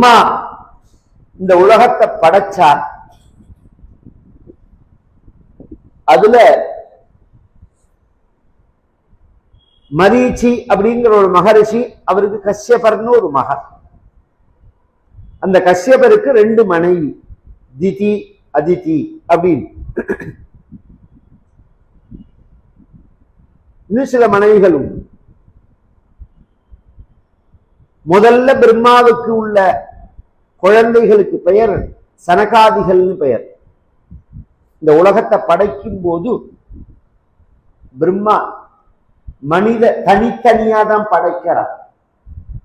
பிரம்மா இந்த உலகத்தை படைச்சார் அதுல மரீச்சி அப்படிங்கிற ஒரு மகரிஷி அவருக்கு கஷ்யபர்னு ஒரு மகன். அந்த கஷ்யபருக்கு ரெண்டு மனைவி திதி அதிதி அப்படின்னு. இன்னும் சில மனைவிகளும். முதல்ல பிரம்மாவுக்கு உள்ள குழந்தைகளுக்கு பெயர் சனகாதிகள்னு பெயர். இந்த உலகத்தை படைக்கும் போது பிரம்மா மனித தனித்தனியா தான் படைக்கிறார்.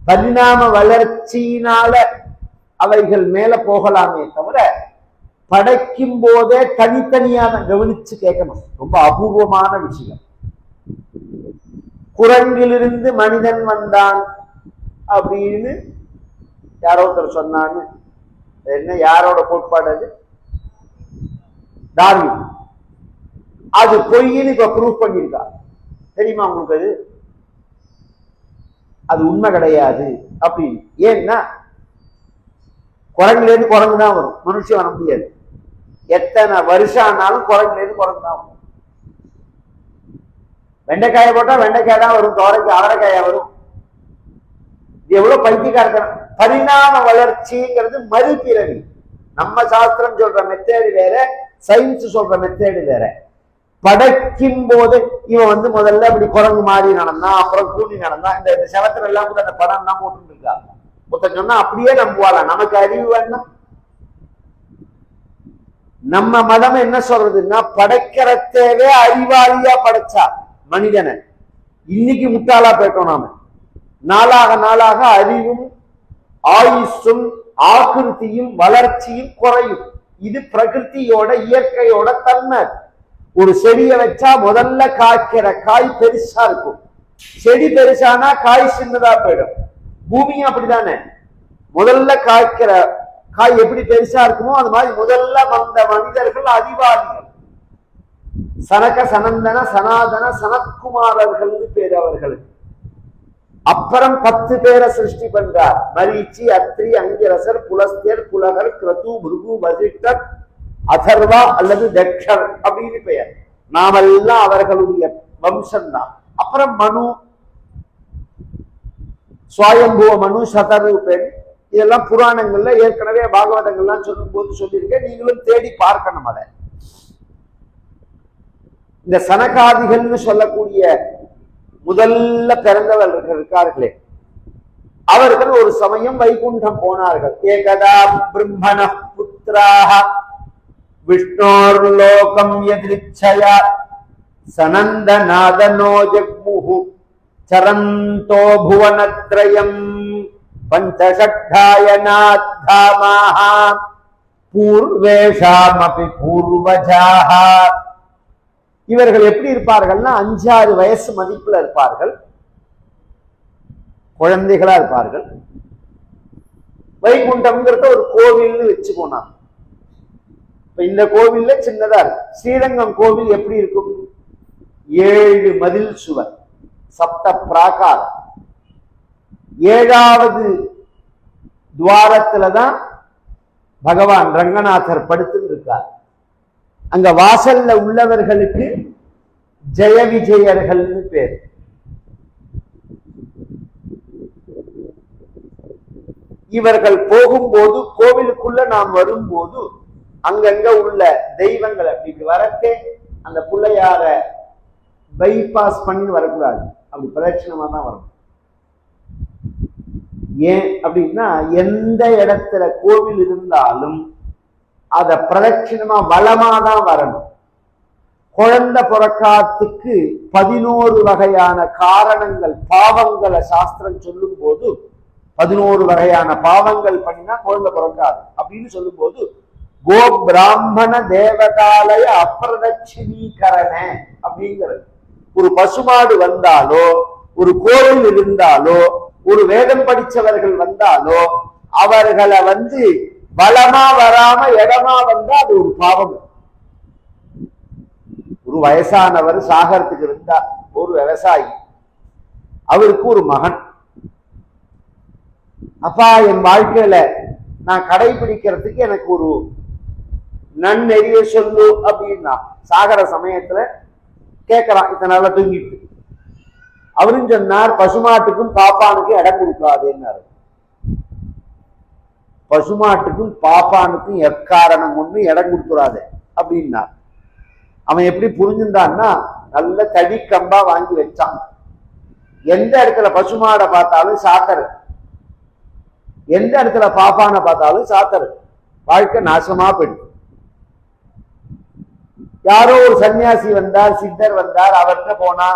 பரிணாம வளர்ச்சியினால அவைகள் மேல போகலாமே தவிர படைக்கும் போதே தனித்தனியா கவனிச்சு கேட்கணும். ரொம்ப அபூர்வமான விஷயம். குரங்கிலிருந்து மனிதன் வந்தான் அப்படின்னு யாரோ ஒருத்தர் சொன்னான்னு என்ன யாரோட கோட்பாடு அது? டார்வின். அது பொய்ன்னு இப்ப ப்ரூவ் பண்ணியிருக்கா. தெரியுமா உங்களுக்கு அது? அது உண்மை கிடையாது அப்படின்னு. ஏன்னா குரங்குல இருந்து குரங்கு தான் வரும். மனுஷன் வர முடியாது. எத்தனை வருஷம் ஆனாலும் குரங்குல இருந்து குரங்கு தான் வரும். வெண்டைக்காயை போட்டா வெண்டைக்காய் தான் வரும். தோரைக்கு அவரைக்காயா வரும். இது எவ்வளவு பைத்தியக்காரத்தனம். பரிணாம வளர்ச்சிங்கிறது மறுபிறவி. நம்ம சாஸ்திரம் சொல்ற மெத்தேடு வேற சயின்ஸ் சொல்ற மெத்தேடு வேற. படைக்கும் போது இவன் வந்து முதல்ல அப்படி குரங்கு மாறி நடந்தான் அப்புறம் கூண்டி நடந்தான். இந்த இந்த செவத்துல எல்லாம் கூட அந்த படம் தான் போட்டு இருக்காங்க ஒருத்தன் சொன்னா அப்படியே நம்புவாளாம் நமக்கு அறிவு வேண்டாம் நம்ம மதம் என்ன சொல்றதுன்னா படைக்கிறதேவே அறிவாளியா படைச்சா மனிதனை. இன்னைக்கு முட்டாளா போயிட்டோம் நாம. நாளாக நாளாக அறிவும் ஆயுஷும் ஆகிருத்தியும் வளர்ச்சியும் குறையும். இது பிரகிருதியோட இயற்கையோட தன்மை. ஒரு செடியை வச்சா முதல்ல காய்க்கிற காய் பெருசா இருக்கும். செடி பெருசானா காய் சின்னதா போயிடும். பூமியும் அப்படிதானே? முதல்ல காய்க்கிற காய் எப்படி பெருசா இருக்குமோ அது மாதிரி முதல்ல வந்த மனிதர்கள் அறிவாளிகள் சனக சனந்தன சனாதன சனத்குமாரர்கள் பேர் அவர்களுக்கு. அப்புறம் பத்து பேரை சிருஷ்டி பண்றார். மரீச்சி அத்ரி அங்கிரசர் புலஸ்தியர் புலகர் கிரது முருகு வசிஷ்டர் அதர்வா அல்லது தக்ஷர் அப்படின்னு பெயர். நாமெல்லாம் அவர்களுடைய வம்சம்தான். அப்புறம் மனு சுவாயம்புவ மனு சதரு பெண் இதெல்லாம் புராணங்கள்ல ஏற்கனவே பாகவதங்கள்லாம் சொல்லும் போது சொல்லியிருக்கேன். நீங்களும் தேடி பார்க்கணும் அதை. இந்த சனகாதிகள்னு சொல்லக்கூடிய முதல்ல பிறந்தவர்கள் இருக்கார்களே அவர்கள் ஒரு சமயம் வைகுண்டம் போனார்கள் ஏகதா பிரம்மண புத்திராக விஷ்ணோர் லோகம் எதிர்ச்சயா சனந்த நாதனோ ஜக்முஹு சரந்தோ புவனத்ரயம் பஞ்சஷட்டாயனாத்தாமாக பூர்வேஷாமபி பூர்வஜாக இவர்கள் எப்படி இருப்பார்கள்னா அஞ்சாறு வயசு மதிப்புல இருப்பார்கள். குழந்தைகளா இருப்பார்கள். வைகுண்டம்ங்கிறத ஒரு கோவில்னு வச்சுக்கோனா. இப்ப இந்த கோவில்ல சின்னதா இருக்கு. ஸ்ரீரங்கம் கோவில் எப்படி இருக்கும்? ஏழு மதில் சுவர் சப்த பிராகாரம். ஏழாவது துவாரத்துல தான் பகவான் ரங்கநாதர் படுத்து இருக்கார். அங்க வாசல்ல உள்ளவர்களுக்கு ஜெய விஜயர்கள்னு பேர். இவர்கள் போகும்போது கோவிலுக்குள்ள நாம் வரும்போது அங்கங்க உள்ள தெய்வங்கள் அப்படி வரத்தே அந்த பிள்ளையார பைபாஸ் பண்ணி வரக்கூடாது. அப்படி பிரதட்சிணமா தான் வரணும். ஏன் அப்படின்னா எந்த இடத்துல கோவில் இருந்தாலும் அதை பிரதட்சிணமா வளமா தான் வரணும். குழந்தை பிறக்காத்துக்கு பதினோரு வகையான காரணங்கள் பாவங்களை சாஸ்திரம் சொல்லும் போது பதினோரு வகையான பாவங்கள் பண்ணினா குழந்தை பிறக்காது. அப்படின்னு சொல்லும் போது கோ பிராமண தேவதாலய அப்பிரதட்சிணீகரண அப்படிங்கிறது. ஒரு பசுமாடு வந்தாலோ ஒரு கோவில் இருந்தாலோ ஒரு வேதம் படிச்சவர்கள் வந்தாலோ அவர்களை வந்து வளமா வராம இடமா வந்தா அது ஒரு பாவம். ஒரு வயசானவர் சாகரத்துக்கு இருந்தா ஒரு விவசாயி அவருக்கு ஒரு மகன். அப்பா என் வாழ்க்கையில நான் கடைபிடிக்கிறதுக்கு எனக்கு ஒரு நன்னெறிய சொல்லு அப்படின்னா சாகர சமயத்துல கேட்கறான் இத்தனை நாளா தூங்கிட்டு. அவரும் சொன்னார் பசுமாட்டுக்கும் பாப்பானுக்கும் இடம் கொடுக்காதேன்னாரு. பசுமாட்டுக்கும் பாப்பானுக்கும் எக்காரணம் ஒண்ணு இடம் கொடுத்துடாதே அப்படின்னார் அவன் எப்படி புரிஞ்சுட்டான்னா நல்ல தடி கம்பா வாங்கி வச்சான். எந்த இடத்துல பசுமாடை பார்த்தாலும் சாத்தரு. எந்த இடத்துல பாப்பானை பார்த்தாலும் சாத்தரு. வாழ்க்கை நாசமா போயிடும். யாரோ ஒரு சன்னியாசி வந்தார் சித்தர் வந்தார் அவர்கிட்ட போனா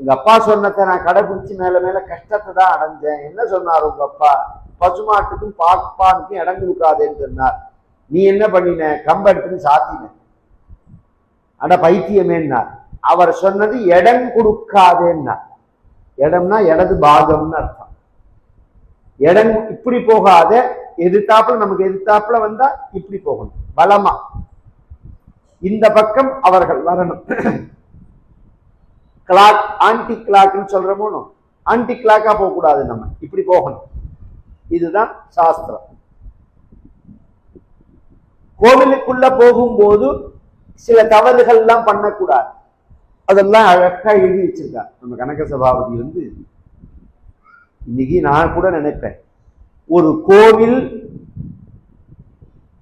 எங்க அப்பா சொன்னதை நான் கடைபிடிச்சு மேல மேல கஷ்டத்தை தான் அடைஞ்சேன். என்ன சொன்னார் உங்க அப்பா? பசுமாட்டுக்கும் பாப்பானுக்கும் இடம் கொடுக்காதேன்னு சொன்னார். நீ என்ன பண்ணின? கம்பெடுத்துன்னு சாத்தின. அட பைத்தியமேன்னார். அவர் சொன்னது இடம் கொடுக்காதேன்னார். இடம்னா இடது பாகம்னு அர்த்தம். இடம் இப்படி போகாத எதிர்த்தாப்புல நமக்கு எதிர்த்தாப்புல வந்தா இப்படி போகணும். பலமா. இந்த பக்கம் அவர்கள் வரணும். கிளாக் ஆன்டி கிளாக்னு சொல்றமோனும் ஆன்டி கிளாக்கா போகக்கூடாது நம்ம. இப்படி போகணும். இதுதான் சாஸ்திரம். கோவிலுக்குள்ள போகும்போது சில தவறுகள் எல்லாம் பண்ணக்கூடாது. அதெல்லாம் அழகா எழுதி வச்சிருக்கார். நம்ம கனக சபாபதி வந்து இன்னைக்கு நான் கூட நினைப்பேன். ஒரு கோவில்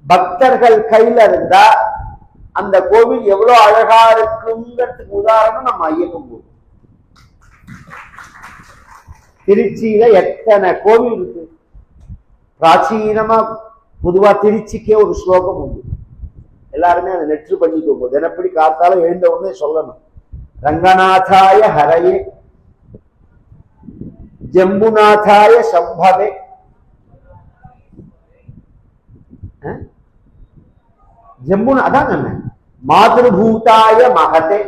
பக்தர்கள் கையில இருந்தா அந்த கோவில் எவ்வளவு அழகா இருக்குங்கிறதுக்கு உதாரணம் நம்ம ஐயப்பன் கோவில். திருச்சியில எத்தனை கோவில் இருக்கு? பிராச்சீனமா பொதுவா திருச்சிக்கே ஒரு ஸ்லோகம் உண்டு எல்லாருமே அதை நெற்று பண்ணிக்கோங்க தினப்படி காத்தால எழுந்த உடனே சொல்லணும் ரங்கநாதாய ஹரையே ஜம்புநாதாய சம்பவே அஹ்? அதான் சொன்னேன் மகதே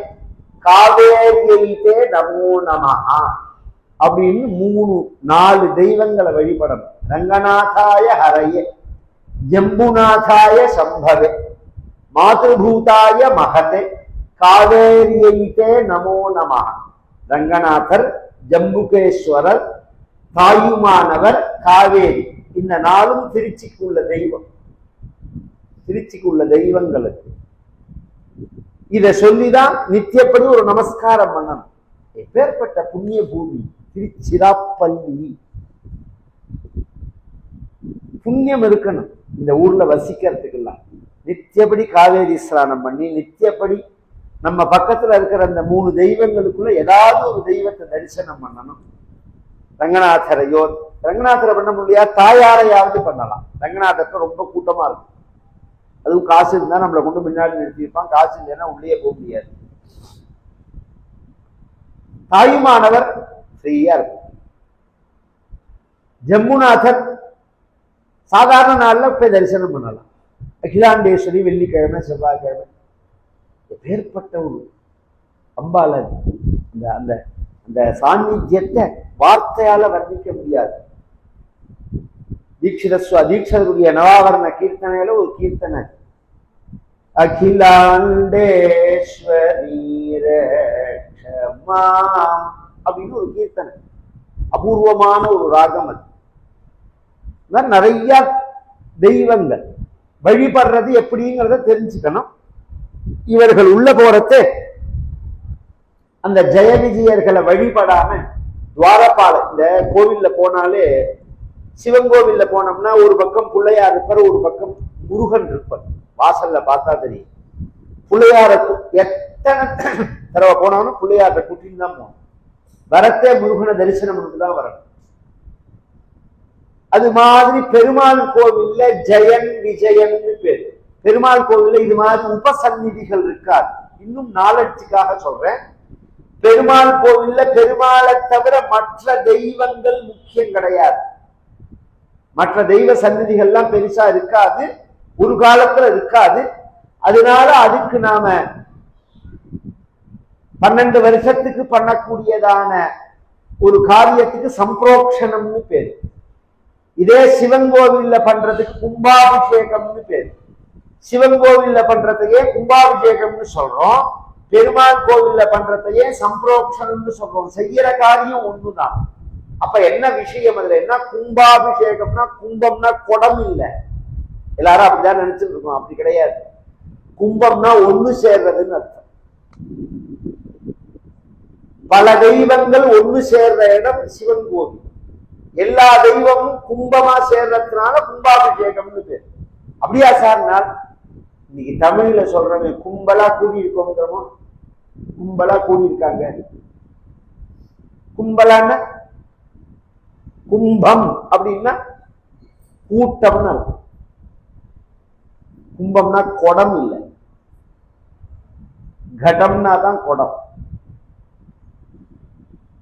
காவேரியைதே நமோ நமஹா அப்படின்னு மூணு நாலு தெய்வங்களை வழிபடணும் ரங்கநாதாய ஹரையே ஜம்புநாதாய சம்பவே மாதృభூதாய மகதே காவேரியைதே நமோ நம ரங்கநாதர் ஜம்புகேஸ்வரர் தாயுமானவர் காவேரி இந்த நாளும் திருச்சிக்குள்ள தெய்வம். திருச்சிக்குள்ள தெய்வங்களுக்கு. இதை சொல்லிதான் நித்தியப்படி ஒரு நமஸ்காரம் பண்ணணும். எப்பேற்பட்ட புண்ணிய பூமி? திருச்சிராப்பள்ளி. புண்ணியம் இருக்கணும். இந்த ஊர்ல வசிக்கிறதுக்கெல்லாம். நித்தியப்படி காவேரி ஸ்நானம் பண்ணி நித்தியப்படி நம்ம பக்கத்துல இருக்கிற அந்த மூணு தெய்வங்களுக்குள்ள ஏதாவது ஒரு தெய்வத்தை தரிசனம் பண்ணணும். ரங்கநாதரையோ ரங்கநாதரை பண்ண முடியாது தாயாரையாவது பண்ணலாம். ரங்கநாதருக்கு ரொம்ப கூட்டமா இருக்கும். அதுவும் காசு இருந்தா நம்மளை கொண்டு முன்னாடி நிறுத்தியிருப்பான். காசு இல்லைன்னா உள்ளே போக முடியாது. தாயுமானவர் ஃப்ரீயா இருக்கும். ஜம்முநாதர் சாதாரண நாள்ல போய் தரிசனம் பண்ணலாம். அகிலாண்டேஸ்வரி வெள்ளிக்கிழமை செவ்வாய்க்கிழமை. எப்பேற்பட்ட ஒரு அம்பால அந்த அந்த அந்த சாநித்தியத்தை வார்த்தையால வர்ணிக்க முடியாது. தீட்சிதஸ்வ சுவா தீட்சருடைய நவாவரண கீர்த்தனையில ஒரு கீர்த்தனை. அகிலாண்டேஸ்வரி அப்படின்னு ஒரு கீர்த்தனை. அபூர்வமான ஒரு ராகம் அது. மாதிரி நிறைய தெய்வங்கள். வழிபடுறது எப்படிங்கிறத தெரிஞ்சுக்கணும். இவர்கள் உள்ள போறது அந்த ஜெய விஜயர்களை வழிபடாம துவாரபால இந்த கோவில்ல போனாலே சிவன் கோவில்ல போனோம்னா ஒரு பக்கம் பிள்ளையார் இருப்பார் ஒரு பக்கம் முருகன் இருப்பார். வாசல்ல பார்த்தா தெரியும். பிள்ளையார எத்தனை தடவை போனாலும் பிள்ளையார்கிட்ட கூட்டின்னு தான் போகணும். வரத்தே முருகனை தரிசனம் தான் வரணும். அது மாதிரி பெருமாள் கோவில்ல ஜெயன் விஜயன்னு பேர். பெருமாள் கோவில்ல இது மாதிரி உபசந்நிதிகள் இருக்காது. இன்னும் நாலட்சிக்காக சொல்றேன். பெருமாள் கோவில்ல பெருமாளை தவிர மற்ற தெய்வங்கள் முக்கியம் கிடையாது. மற்ற தெய்வ சந்நிதிகள்லாம் பெருசா இருக்காது. ஒரு காலத்துல இருக்காது. அதனால அதுக்கு நாம பன்னெண்டு வருஷத்துக்கு பண்ணக்கூடியதான ஒரு காரியத்துக்கு சம்பிரோக்ஷணம்னு பேரு. இதே சிவன் கோவில்ல பண்றதுக்கு கும்பாபிஷேகம்னு பேரு. சிவன் கோவில்ல பண்றதையே கும்பாபிஷேகம்னு சொல்றோம். பெருமாள் கோவில்ல பண்றதையே சம்பிரோக்ஷணம்னு சொல்றோம். செய்யற காரியம் ஒண்ணுதான். அப்ப என்ன விஷயம் அதுல? என்ன கும்பாபிஷேகம்னா கும்பம்னா குடம் இல்லை. எல்லாரும் அப்படிதான் நினைச்சிட்டு இருக்கோம். அப்படி கிடையாது. கும்பம்னா ஒண்ணு சேர்றதுன்னு அர்த்தம். பல தெய்வங்கள் ஒண்ணு சேர்ற இடம் சிவன் கோவில். எல்லா தெய்வமும் கும்பமா சேர்றதுனால கும்பாபிஷேகம்னு பேர். அப்படியா சார்னால் இன்னைக்கு தமிழ்ல சொல்றவங்க கும்பலா கூடி கும்பலா கூடி இருக்காங்க கும்பம் அப்படின்னா கூட்டம்னு அர்த்தம். கும்பம்னா குடம் இல்லை. கடம்னா தான் குடம்.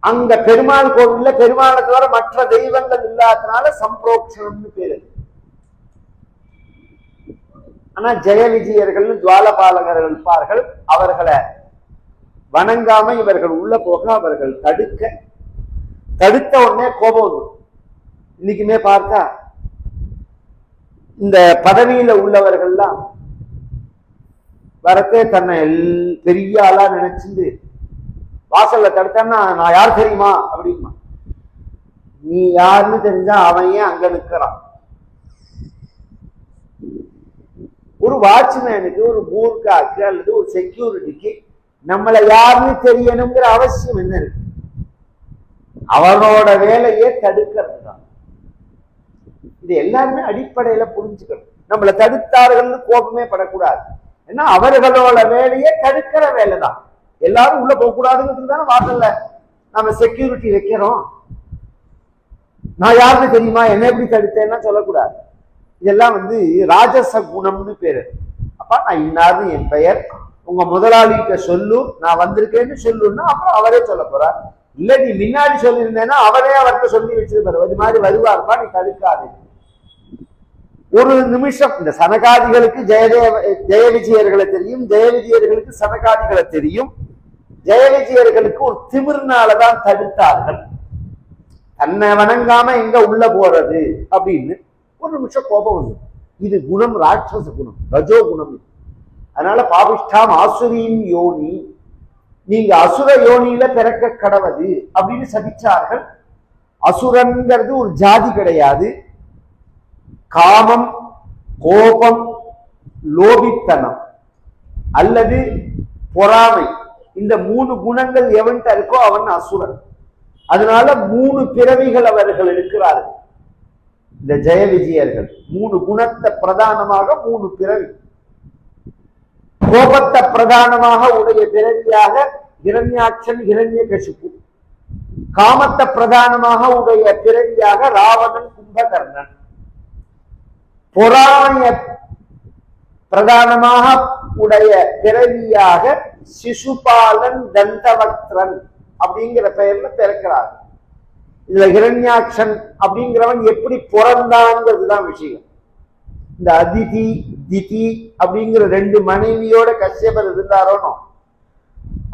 அங்க பெருமாள் கோவில்ல பெருமாளை தவிர மற்ற தெய்வங்கள் இல்லாதனால சம்பிரோக்ஷணம்னு பேரு ஆனா ஜெய விஜயர்கள் ஜுவாலபாலகர்கள் இருப்பார்கள். அவர்களை வணங்காம இவர்கள் உள்ள போக அவர்கள் தடுக்க தடுத்த உடனே கோபம் வரும். இன்னைக்குமே பார்த்தா இந்த பதவியில உள்ளவர்கள்லாம் வரத்தே தன்னை பெரிய ஆளா நினைச்சிருந்து வாசல்ல தடுத்தேன்னா நான் யார் தெரியுமா? அப்படிமா நீ யாருன்னு தெரிஞ்சா அவன் ஏன் அங்க நிற்கிறான் ஒரு வாட்ச்மேனுக்கு ஒரு பூர்காக்கு அல்லது ஒரு செக்யூரிட்டிக்கு நம்மளை யாருன்னு தெரியணுங்கிற அவசியம் என்ன இருக்கு? அவனோட வேலையே தடுக்கிறது தான் இது எல்லாருமே அடிப்படையில புரிஞ்சுக்கணும். நம்மளை தடுத்தார்கள்னு கோபமே படக்கூடாது. ஏன்னா அவர்களோட வேலையே தடுக்கிற வேலை தான் எல்லாரும் உள்ள போக கூடாதுங்கிறது தானே வாசல்ல. நம்ம செக்யூரிட்டி வைக்கிறோம். நான் யாருன்னு தெரியுமா? என்ன எப்படி தடுத்தேன்னா சொல்லக்கூடாது. இதெல்லாம் வந்து ராஜச குணம்னு பேரு. அப்பா நான் இன்னார்னு என் பெயர். உங்க முதலாளிகிட்ட சொல்லு. நான் வந்திருக்கேன்னு சொல்லுன்னா அப்புறம் அவரே சொல்ல போறார். இல்ல நீ முன்னாடி சொல்லியிருந்தேன்னா அவரே அவர்கிட்ட சொல்லி வச்சிருப்பாரு. இது மாதிரி வருவார்ப்பா நீ தடுக்காது. ஒரு நிமிஷம். இந்த சனகாதிகளுக்கு ஜெயதேவ ஜெய விஜயர்களை தெரியும். ஜெய விஜயர்களுக்கு சனகாதிகளை தெரியும். ஜெயவிஜயர்களுக்கு ஒரு திமிர்னாலதான் தடுத்தார்கள். தன்னை வணங்காம எங்க உள்ள போறது அப்படின்னு ஒரு நிமிஷம் கோபம் வந்து இது குணம் ராட்சச குணம் ரஜோ குணம். அதனால பாபிஷ்டாம் ஆசுரியின் யோனி நீங்க அசுர யோனியில பிறக்க கடவது அப்படின்னு சபிச்சார்கள். அசுரன்கிறது ஒரு ஜாதி கிடையாது. காமம் கோபம் லோபித்தனம் அல்லது பொறாமை. இந்த மூணு குணங்கள் எவன்கிட்ட இருக்கோ அவன் அசுரன். அதனால மூணு பிறவிகள் அவர்கள் எடுக்கிறார்கள். இந்த ஜெய விஜயர்கள் மூணு குணத்தை பிரதானமாக மூணு பிறவி. கோபத்தை பிரதானமாக உடைய பிறவியாக இரண்யாட்சன் இரண்ய கசிப்பு. காமத்தை பிரதானமாக உடைய பிறவியாக ராவணன் கும்பகர்ணன். பொறாமைய பிரதானமாக உடைய பிறவியாக சிசுபாலன் தண்டவக்திரன் அப்படிங்கிற பெயர்ல பிறக்கிறார். இதுல ஹிரண்யாட்சன் அப்படிங்கிறவன் எப்படி பிறந்தாங்கிறது தான் விஷயம். இந்த அதிதி திதி அப்படிங்கிற ரெண்டு மனைவியோட கஷ்யபர் இருந்தாரோனோ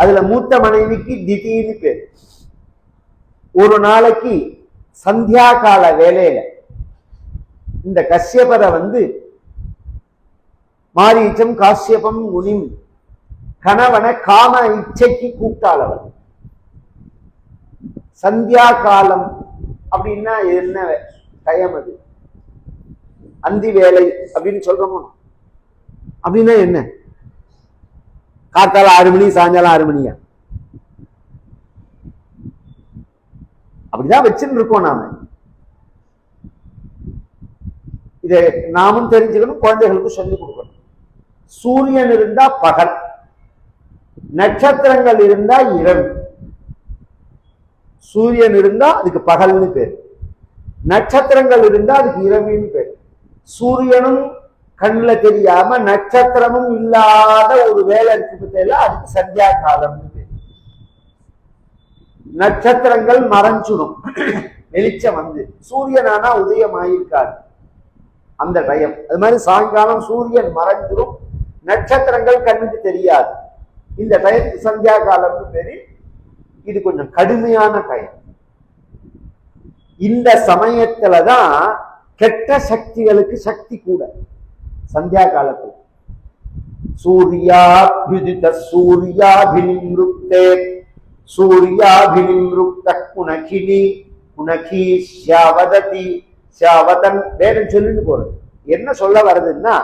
அதுல மூத்த மனைவிக்கு திதின்னு பேர். ஒரு நாளைக்கு சந்தியா கால வேலையில இந்த கஷ்யபரை வந்து மாரீச்சம் காஷ்யபம் முனிம் கணவனை காம இச்சைக்கு கூப்பிட்டாளவன் சந்தியா காலம் அப்படின்னா என்ன டயம் அது? அந்தி வேலை அப்படின்னு சொல்றோமோ? அப்படின்னா என்ன? காத்தால ஆறு மணி சாயங்காலம் ஆறு மணியா? அப்படிதான் வச்சுன்னு இருக்கோம் நாம. இதை நாமும் தெரிஞ்சுக்கணும் குழந்தைகளுக்கு சொல்லிக் கொடுக்கணும். சூரியன் இருந்தா பகல். நட்சத்திரங்கள் இருந்தா இரவு சூரியன் இருந்தா அதுக்கு பகல்னு பேர். நட்சத்திரங்கள் இருந்தா அதுக்கு இரவுன்னு பேர். சூரியனும் கண்ணுல தெரியாம நட்சத்திரமும் இல்லாத ஒரு வேலை இருக்கு அதுக்கு சந்தியா காலம்னு பேர். நட்சத்திரங்கள் மறைஞ்சிடும். வெளிச்சம் வந்து. சூரியனானா உதயம் ஆயிருக்காது அந்த டயம் அது மாதிரி சாயங்காலம் சூரியன் மறைஞ்சிடும் நட்சத்திரங்கள் கண்ணுக்கு தெரியாது. இந்த டயத்துக்கு சந்தியா காலம்னு பேரு இது கொஞ்சம் கடுமையான டயம் இந்த சமயத்துல தான் கெட்ட சக்திகளுக்கு சக்தி கூட. சந்தியா காலத்தில். சூர்யாபியுதித சூர்யாபினிருப்தே சூர்யாபினிருப்த குணகினி குணகி ஷவததி ஷவதன் வேற சொல்லிட்டு போறது. என்ன சொல்ல வருதுன்னா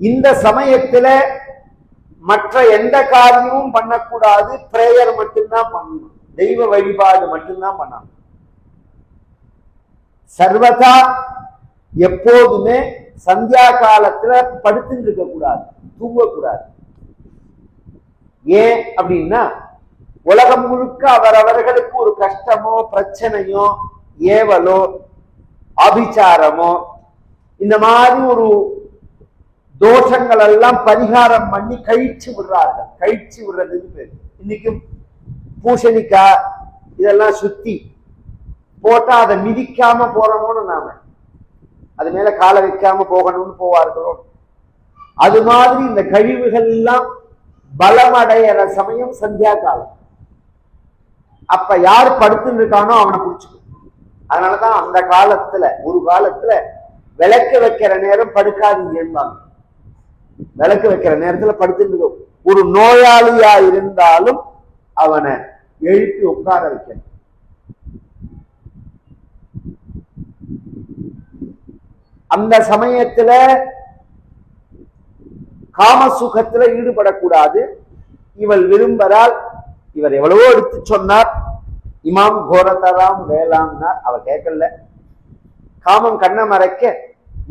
இந்த சமயத்துல மற்ற எந்த காரியமும் பண்ணக்கூடாது பிரேயர் மட்டும்தான் பண்ணணும். தெய்வ வழிபாடு மட்டும்தான் பண்ணணும். சர்வதா எப்போதுமே சந்தியா காலத்துல படுத்துட்டு இருக்க கூடாது தூங்கக்கூடாது. ஏன் அப்படின்னா உலகம் முழுக்க அவரவர்களுக்கு ஒரு கஷ்டமோ பிரச்சனையோ ஏவலோ அபிச்சாரமோ இந்த மாதிரி ஒரு தோஷங்கள் எல்லாம் பரிகாரம் பண்ணி கழிச்சு விடுறார்கள். கழிச்சு விடுறதுன்னு பேரு. இன்னைக்கும் பூசணிக்காய் இதெல்லாம் சுத்தி போட்டா அதை மிதிக்காம போறோமோன்னு நாம. அது மேல காலை வைக்காம போகணும்னு போவார்களோ? அது மாதிரி இந்த கழிவுகள் எல்லாம் பலமடைகிற சமயம் சந்தியா காலம் அப்ப யார் படுத்துன்னு இருக்கானோ அவனை பிடிச்சிக்கும். அதனாலதான் அந்த காலத்துல ஒரு காலத்துல விளக்கு வைக்கிற நேரம் படுக்காதீங்கன்பாங்க விளக்கு வைக்கிற நேரத்துல படுத்துட்டு ஒரு நோயாளியா இருந்தாலும் அவனை எழுப்பி உட்கார வைக்கணும். அந்த சமயத்துல காம சுகத்துல ஈடுபடக்கூடாது. இவள் விரும்பறால் இவர் எவ்வளவோ எடுத்து சொன்னார். இமாம் கோரதராம் வேளாம்னார் அவ கேட்கல. காமம் கண்ணை மறைக்க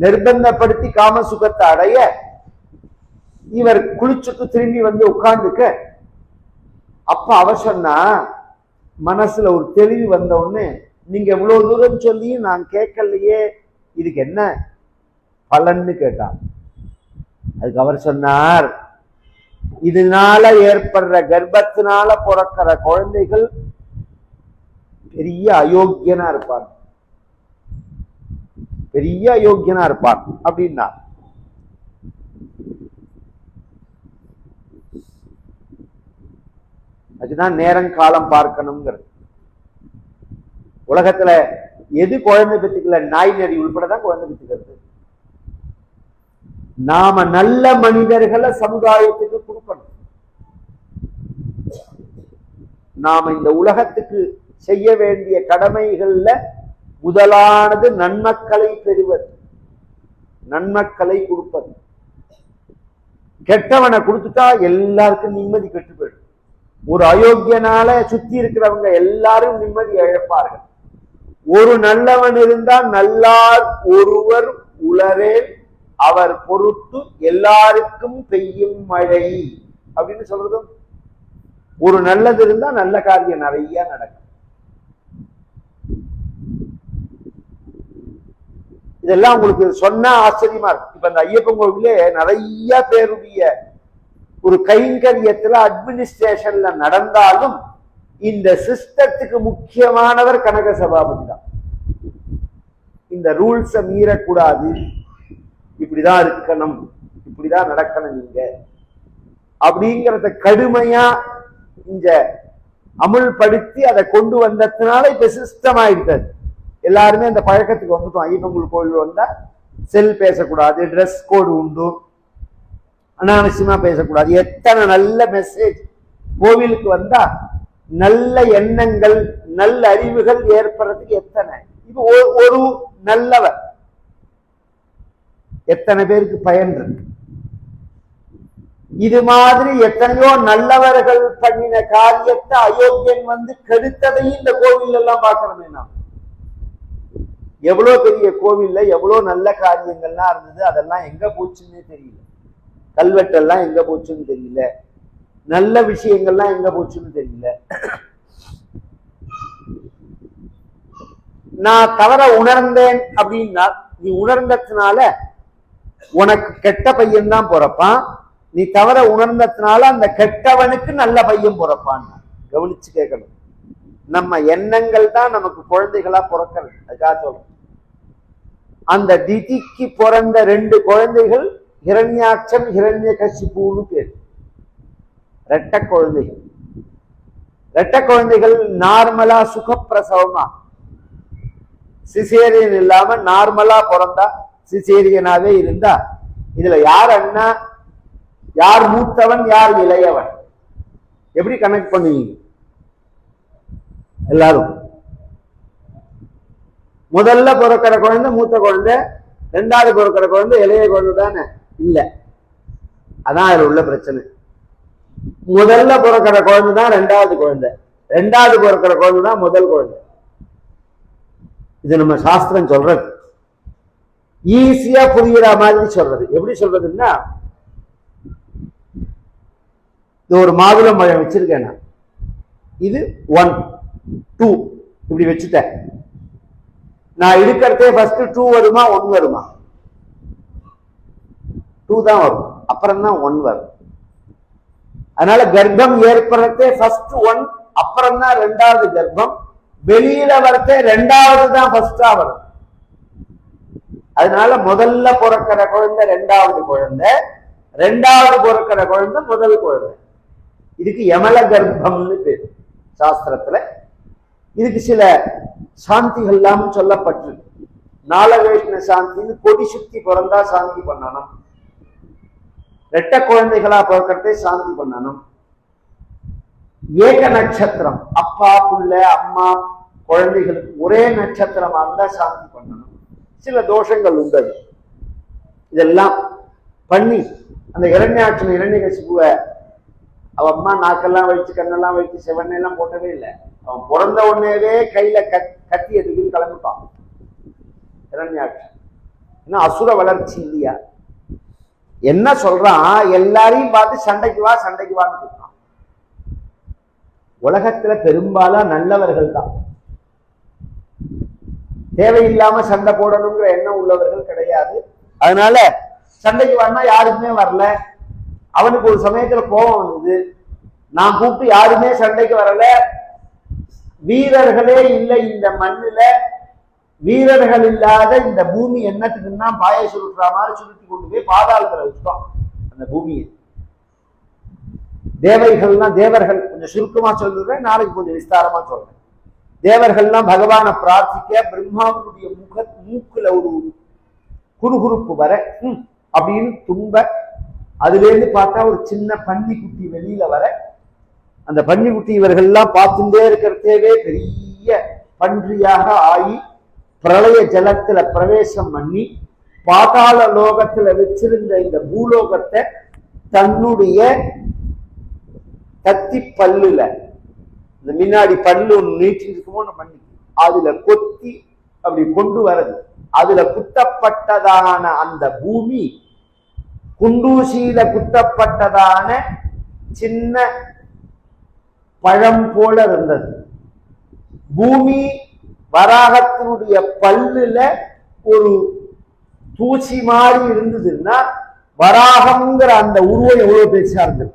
நிர்பந்தப்படுத்தி காம சுகத்தை அடைய இவர் குளிச்சுட்டு திரும்பி வந்து உட்கார்ந்துக்க. அப்ப அவ சொன்னா மனசுல ஒரு தெளிவு வந்த உடனே நீங்க இவ்வளவு தூரம் சொல்லியும் நான் கேட்கலையே. இதுக்கு என்ன பலன்னு கேட்டான். அதுக்கு அவர் சொன்னார் இதனால ஏற்படுற கர்ப்பத்தினால பிறக்கிற குழந்தைகள் பெரிய அயோக்கியனா இருப்பான் பெரிய அயோக்கியனா இருப்பான் அப்படின்னா அதுதான் நேரம் காலம் பார்க்கணுங்கிறது. உலகத்துல எது குழந்தை பெற்றுக்கல நாய் நெறி உள்பட குழந்தை பெற்றுக்கிறது. நாம நல்ல மனிதர்களை சமுதாயத்துக்கு கொடுக்கணும். நாம இந்த உலகத்துக்கு செய்ய வேண்டிய கடமைகள்ல முதலானது நன்மக்களை பெறுவது. நன்மக்களை கொடுப்பது. கெட்டவனை கொடுத்துட்டா எல்லாருக்கும் நிம்மதி கெட்டு போயிடும். ஒரு அயோக்கியனால சுத்தி இருக்கிறவங்க எல்லாரும் நிம்மதி இழப்பார்கள். ஒரு நல்லவன் இருந்தால் நல்லார் ஒருவர் உளரேல் அவர் பொறுத்து எல்லாருக்கும் பெய்யும் மழை. அப்படின்னு சொல்றதும் ஒரு நல்லது இருந்தா நல்ல காரியம் நிறைய நடக்கும். இதெல்லாம் உங்களுக்கு சொன்னா ஆச்சரியமா இருக்கு இப்ப இந்த ஐயப்பன் கோவிலே நிறைய பேருடைய ஒரு கைங்கரியத்துல அட்மினிஸ்ட்ரேஷன்ல நடந்தாலும் இந்த சிஸ்டத்துக்கு முக்கியமானவர் கனக சபாபதி தான். இந்த ரூல்ஸை மீறக்கூடாது. இப்படிதான் இருக்கணும். இப்படிதான் நடக்கணும் நீங்க. அப்படிங்கிறத கடுமையா இந்த அமுல்படுத்தி அதை கொண்டு வந்ததுனால இப்ப சிஸ்டம் ஆயிடுது. எல்லாருமே அந்த பழக்கத்துக்கு வந்துட்டோம். ஐயப்பங்குள் கோயில் வந்தா செல் பேசக்கூடாது ட்ரெஸ் கோடு உண்டு. அனாவசியமா பேசக்கூடாது. எத்தனை நல்ல மெசேஜ் கோவிலுக்கு வந்தா நல்ல எண்ணங்கள் நல்ல அறிவுகள் ஏற்படுறதுக்கு எத்தனை? இது ஒ- ஒரு நல்லவர். எத்தனை பேருக்கு பயன் இருக்கு? இது மாதிரி எத்தனையோ நல்லவர்கள் பண்ணின காரியத்தை அயோக்கியன் வந்து கெடுத்ததையும் இந்த கோவில் எல்லாம் பார்க்கணுமே நாம். எவ்வளவு பெரிய கோவில்ல எவ்வளவு நல்ல காரியங்கள்லாம் இருந்தது அதெல்லாம் எங்க போச்சுன்னே தெரியல. கல்வெட்டெல்லாம் எங்க போச்சுன்னு தெரியல. நல்ல விஷயங்கள்லாம் எங்க போச்சுன்னு தெரியல. நான் தவற உணர்ந்தேன் அப்படின்னா நீ உணர்ந்ததுனால உனக்கு கெட்ட பையன் தான் பிறப்பான். நீ தவற உணர்ந்ததுனால அந்த கெட்டவனுக்கு நல்ல பையன் பிறப்பான். கவனிச்சு கேட்கணும். நம்ம எண்ணங்கள் தான் நமக்கு குழந்தைகளா பிறக்கிறது. அதுக்காக சொல்றேன். அந்த திதிக்கு பிறந்த ரெண்டு குழந்தைகள் ஹிரண்யாட்சம் ஹிரண்ய கசிப்புன்னு பேர் ரெட்ட குழந்தைகள் ரெட்ட குழந்தைகள் நார்மலா சுகப்பிரசவமா சிசேரியன் இல்லாம நார்மலா பிறந்தா சிசேரியனாவே இருந்தா இதுல யார் அண்ணா யார் மூத்தவன் யார் இளையவன் எப்படி கனெக்ட் பண்ணுவீங்க எல்லாரும் முதல்ல பிறக்கிற குழந்தை மூத்த குழந்தை ரெண்டாவது பிறக்கிற குழந்தை இளைய குழந்தை தானே இல்ல. அதான் அதில் உள்ள பிரச்சனை. முதல்ல பிறக்கிற குழந்தை தான் ரெண்டாவது குழந்தை. ரெண்டாவது பிறக்கிற குழந்தை தான் முதல் குழந்தை. இது நம்ம சாஸ்திரம் சொல்றது. ஈஸியா புரிகிற மாதிரி சொல்றது. எப்படி சொல்றதுன்னா இது ஒரு மாதுளம் பழம் வச்சிருக்கேன் நான். இது ஒன் டூ இப்படி வச்சுட்டேன். நான் இருக்கிறதே ஃபர்ஸ்ட் டூ வருமா ஒன் வருமா? டூ தான் வரும். அப்புறம் தான் ஒன் வரும். அதனால கர்ப்பம் ஏற்படுறதே ஃபர்ஸ்ட் ஒன் அப்புறம் தான் ரெண்டாவது கர்ப்பம். வெளியில வரதே ரெண்டாவது தான் ஃபர்ஸ்டா வரும். அதனால முதல்ல பிறக்கிற குழந்தை ரெண்டாவது குழந்தை. ரெண்டாவது பிறக்கிற குழந்தை முதல் குழந்தை. இதுக்கு யமல கர்ப்பம்னு பேர் சாஸ்திரத்துல. இதுக்கு சில சாந்திகள் எல்லாம் சொல்லப்பட்டிருக்கு. நாலவேஷ்ண சாந்தின்னு கொடி சுத்தி பிறந்தா சாந்தி பண்ணணும். ரெட்ட குழந்தைகளா பிறக்கிறதே சாந்தி பண்ணணும். ஏக நட்சத்திரம். அப்பா புள்ள அம்மா குழந்தைகளுக்கு ஒரே நட்சத்திரமா இருந்தா சாந்தி பண்ணணும். சில தோஷங்கள் உண்டு இதெல்லாம் பண்ணி அந்த இரண்யாட்சன் இரண்ய கசிப்புவை அவ அம்மா நாக்கெல்லாம் வச்சு கண்ணெல்லாம் வச்சு செவனெல்லாம் போட்டவே இல்லை. அவன் பிறந்த உடனேவே கையில கத் கத்தி எதுக்குன்னு கிளம்பிட்டான் இரண்யாட்சன் ஏன்னா அசுர வளர்ச்சி இல்லையா? என்ன சொல்றான்? எல்லாரையும் பார்த்து சண்டைக்கு வா சண்டைக்கு வான்னு சொல்றான் உலகத்துல பெரும்பாலும் நல்லவர்கள் தான். தேவையில்லாம சண்டை போடணுங்கிற எண்ணம் உள்ளவர்கள் கிடையாது. அதனால சண்டைக்கு வரனா யாருக்குமே வரல. அவனுக்கு ஒரு சமயத்துல கோபம் வந்தது. நான் கூப்பிட்டு யாருமே சண்டைக்கு வரல. வீரர்களே இல்லை இந்த மண்ணுல. வீரர்கள் இல்லாத இந்த பூமி என்னத்துக்குன்னா பாயை சுருட்டுற மாதிரி சுருட்டி கொண்டு போய் பாதாளத்துல வச்சுட்டோம். அந்த பூமியை. தேவைகள்லாம் தேவர்கள் கொஞ்சம் சுருக்கமா சொல்றேன் நாளைக்கு கொஞ்சம் விஸ்தாரமா சொல்றேன். தேவர்கள்லாம் பகவானை பிரார்த்திக்க பிரம்மாவுடைய முக மூக்குல ஒரு குறுகுறுப்பு வர அப்படின்னு தும்ப அதுல இருந்து பார்த்தா ஒரு சின்ன பன்னிக்குட்டி வெளியில வர அந்த பன்னிக்குட்டி இவர்கள்லாம் பார்த்துட்டே இருக்கிறதேவே பெரிய பன்றியாக ஆகி பிரளய ஜலத்துல பிரவேசம் பண்ணி பாதாள லோகத்துல வச்சிருந்த இந்த பூலோகத்தை தன்னுடைய கத்தி பல்லுல இந்த முன்னாடி பல்லு ஒண்ணு நீட்டி இருக்குமோ நம்ம பண்ணி அதுல கொத்தி அப்படி கொண்டு வரது அதுல குத்தப்பட்டதான அந்த பூமி குண்டூசியில குத்தப்பட்டதான சின்ன பழம் போல இருந்தது. பூமி வராகத்தினுடைய பல்லுல ஒரு தூசி மாதிரி இருந்ததுன்னா வராகம்ங்கிற அந்த உருவம் எவ்வளவு பெருசா இருந்தது?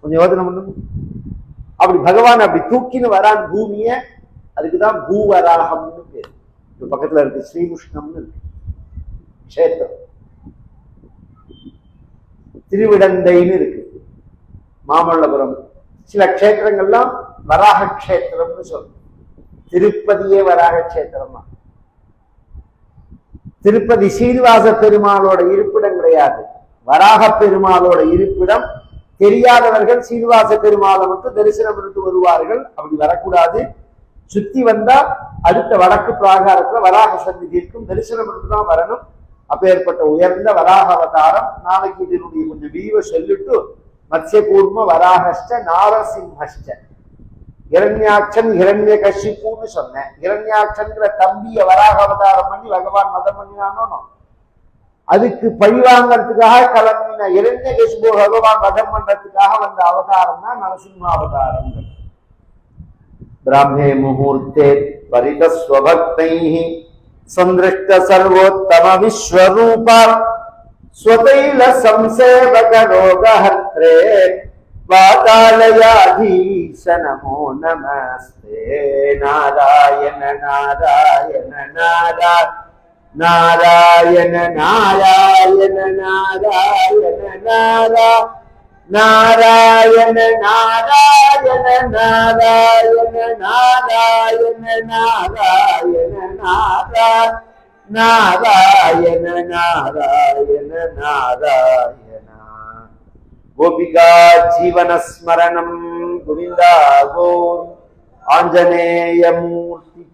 கொஞ்சம் யோசனை பண்ணுங்க. அப்படி பகவான் அப்படி தூக்கின்னு வரான் பூமிய அதுக்குதான் பூவராகம்னு பேர். இது பக்கத்துல இருக்கு ஸ்ரீமுஷ்ணம்னு இருக்கு. கஷேத்திரம். திருவிடந்தைன்னு இருக்கு. மாமல்லபுரம். சில க்ஷேத்திரங்கள்லாம் வராக க்ஷேத்திரம்னு சொல்றோம் திருப்பதியே வராக க்ஷேத்திரம்? தான் திருப்பதி சீனிவாச பெருமாளோட இருப்பிடம் கிடையாது. வராக பெருமாளோட இருப்பிடம் தெரியாதவர்கள் சீனிவாச பெருமாளை மட்டும் தரிசனம் பண்ணிட்டு வருவார்கள். அப்படி வரக்கூடாது. சுத்தி வந்தா அடுத்த வடக்கு பிராகாரத்துல வராக சந்நிதி இருக்கும் தரிசனம் பண்ணிட்டு தான் வரணும். அப்பேற்பட்ட உயர்ந்த வராக அவதாரம். நாளைக்கு இதனுடைய கொஞ்சம் விரிவை சொல்லிட்டு மத்ய கூர்ம வராகஷ்ட நாரசிம்ஹஷ்ட. இரண்யாட்சன் இரண்ய கஷிப்புன்னு சொன்னேன் இரண்யாட்சன்கிற தம்பிய வராக அவதாரம் பண்ணி பகவான் மதம் பண்ணினானோ அதுக்கு பழிவாங்கறதுக்காக கிளம்பின இரண்ய கசிபு பகவான் வதம் பண்றதுக்காக வந்த அவதாரம் தான் நரசிம்ம அவதாரம் பிராமே முகூர்த்தே பரிதஸ்வபக்தை சந்திருஷ்ட சர்வோத்தம விஸ்வரூப ஸ்வதைல சம்சேவக ரோகஹத்ரே பாதாளயாதீச நமோ நமஸ்தே நாராயண நாராயண நாரா நாராயண நாராயண நாராயண நாரா நாராயண நாராயண நாராயண நாராயண நாராயண நாரா நாராயண நாராயண நாராயண கோபிகா ஜீவனஸ்மரணம் கோவிந்தா கோர் ஆஞ்சநேயமூர்த்தி